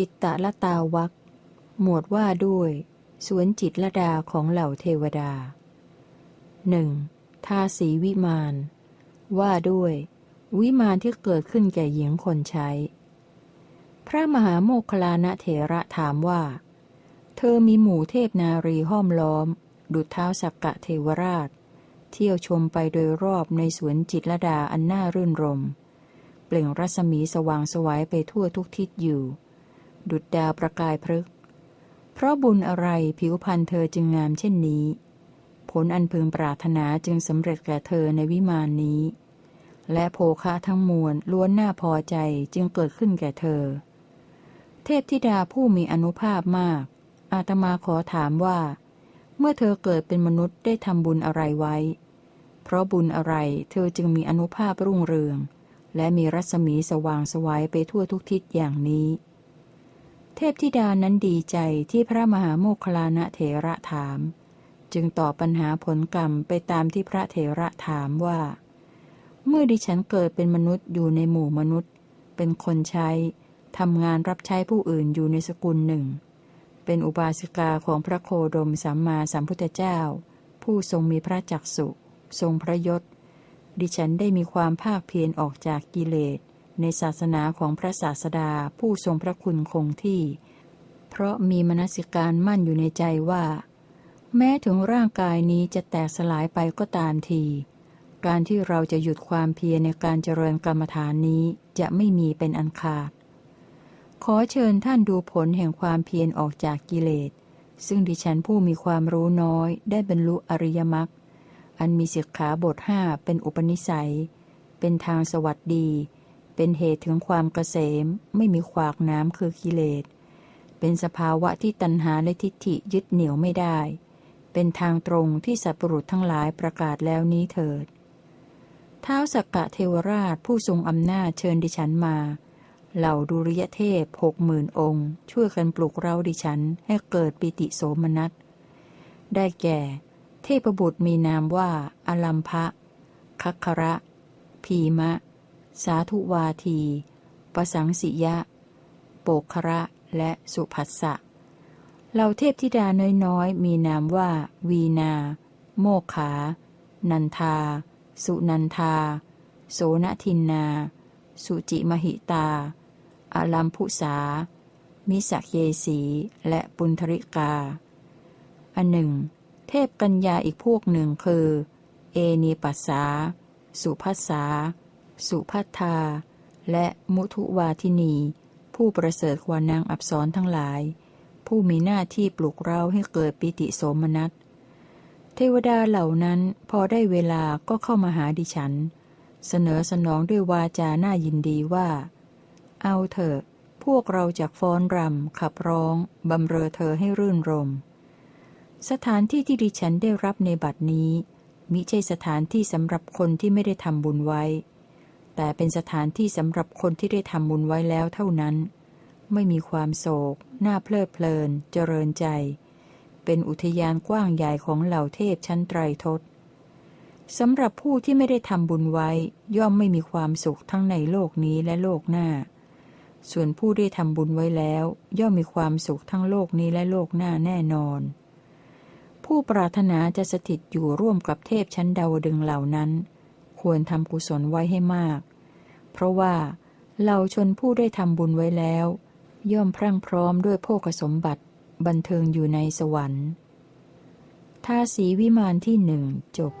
จิตตะละตาวักหมวดว่าด้วยสวนจิตละดาของเหล่าเทวดาหนึ่งทาสีวิมาน ว่าด้วย วิมานที่เกิดขึ้นแก่หญิงคนใช้ พระมหาโมคลานะเถระถามว่า เธอมีหมู่เทพนารีห้อมล้อม ดุจเท้าสักกะเทวราช เที่ยวชมไปโดยรอบในสวนจิตรดาอันน่ารื่นรม เปล่งรัศมีสว่างสวายไปทั่วทุกทิศอยู่ ดุจดาวประกายพฤกเพราะบุญอะไรผิวพรรณเธอจึงงามเช่นนี้ ผลอันพึงปรารถนาจึงสำเร็จแก่เธอในวิมานนี้ และโภคะทั้งมวลล้วนน่าพอใจจึงเกิดขึ้นแก่เธอ เทพธิดาผู้มีอนุภาพมาก อาตมาขอถามว่า เมื่อเธอเกิดเป็นมนุษย์ได้ทำบุญอะไรไว้ เพราะบุญอะไรเธอจึงมีอนุภาพรุ่งเรือง และมีรัศมีสว่างสวายไปทั่วทุกทิศอย่างนี้ เทพธิดานั้นดีใจที่พระมหาโมคคลานะเถระถาม จึงตอบปัญหาผลกรรมไปตามที่พระเถระถามว่า เมื่อดิฉันเกิดเป็นมนุษย์อยู่ในหมู่มนุษย์ เป็นคนใช้ทำงานรับใช้ผู้อื่นอยู่ในสกุลหนึ่ง เป็นอุบาสิกาของพระโคดมสัมมาสัมพุทธเจ้า ผู้ทรงมีพระจักสุทรงพระยศ ดิฉันได้มีความภาคเพียรออกจากกิเลส ในศาสนาของพระศาสดาผู้ทรงพระคุณคงที่ เพราะมีมนสิการมั่นอยู่ในใจว่า แม้ถึงร่างกายนี้จะแตกสลายไปก็ตามที การที่เราจะหยุดความเพียรในการเจริญกรรมฐานนี้จะไม่มีเป็นอันขาด ขอเชิญท่านดูผลแห่งความเพียรออกจากกิเลส ซึ่งดิฉันผู้มีความรู้น้อย ได้บรรลุอริยมรรคอันมีสิกขาบทห้าเป็นอุปนิสัย เป็นทางสวัสดี เป็นเหตุถึงความเกษม ไม่มีขวากน้ำคือกิเลส เป็นสภาวะที่ตัณหาและทิฏฐิยึดเหนี่ยวไม่ได้ เป็นทางตรงที่สัตว์ปรุษทั้งหลายประกาศแล้วนี้เถิดท้าวสักกะเทวราชผู้ทรงอำนาจเชิญดิฉันมา เหล่าดุริยเทพหกหมื่นองค์ ช่วยกันปลุกเราดิฉันให้เกิดปิติโสมนัส ได้แก่ เทพบุตรมีนามว่าอลัมภะคัคคระ พีมะ สาธุวาทีปสังสิยะ โปกคระ และสุภัสสะเหล่าเทพธิดาน้อยๆ มีนามว่า วีนา โมขา นันทา สุนันทา โสนทินนา สุจิมหิตา อาลัมพุสา มิสักเยสี และปุณธริกา อันหนึ่ง เทพกัญญาอีกพวกหนึ่งคือ เอนีปัสสา สุภัสสา สุพัทธา และมุทุวาทินี ผู้ประเสริฐกว่านางอับสรทั้งหลาย ผู้มีหน้าที่ปลุกเราให้เกิดปิติโสมนัส เทวดาเหล่านั้นพอได้เวลาก็เข้ามาหาดิฉัน เสนอสนองด้วยวาจาน่ายินดีว่า เอาเถอะ พวกเราจากฟ้อนรำขับร้องบำเรอเธอให้รื่นรม สถานที่ที่ดิฉันได้รับในบัดนี้มิใช่สถานที่สำหรับคนที่ไม่ได้ทำบุญไว้ แต่เป็นสถานที่สำหรับคนที่ได้ทำบุญไว้แล้วเท่านั้น ไม่มีความโศก น่าเพลิดเพลิน เจริญใจ เป็นอุทยานกว้างใหญ่ของเหล่าเทพชั้นไตรทศสำหรับผู้ที่ไม่ได้ทำบุญไว้ ย่อมไม่มีความสุขทั้งในโลกนี้และโลกหน้า ส่วนผู้ได้ทำบุญไว้แล้ว ย่อมมีความสุขทั้งโลกนี้และโลกหน้าแน่นอน ผู้ปรารถนาจะสถิตอยู่ร่วมกับเทพชั้นดาวดึงเหล่านั้น ควรทำกุศลไว้ให้มาก เพราะว่าเหล่าชนผู้ได้ทำบุญไว้แล้ว ย่อมพรั่งพร้อมด้วยโภคสมบัติ บันเทิงอยู่ในสวรรค์ทาสีวิมานที่หนึ่งจบ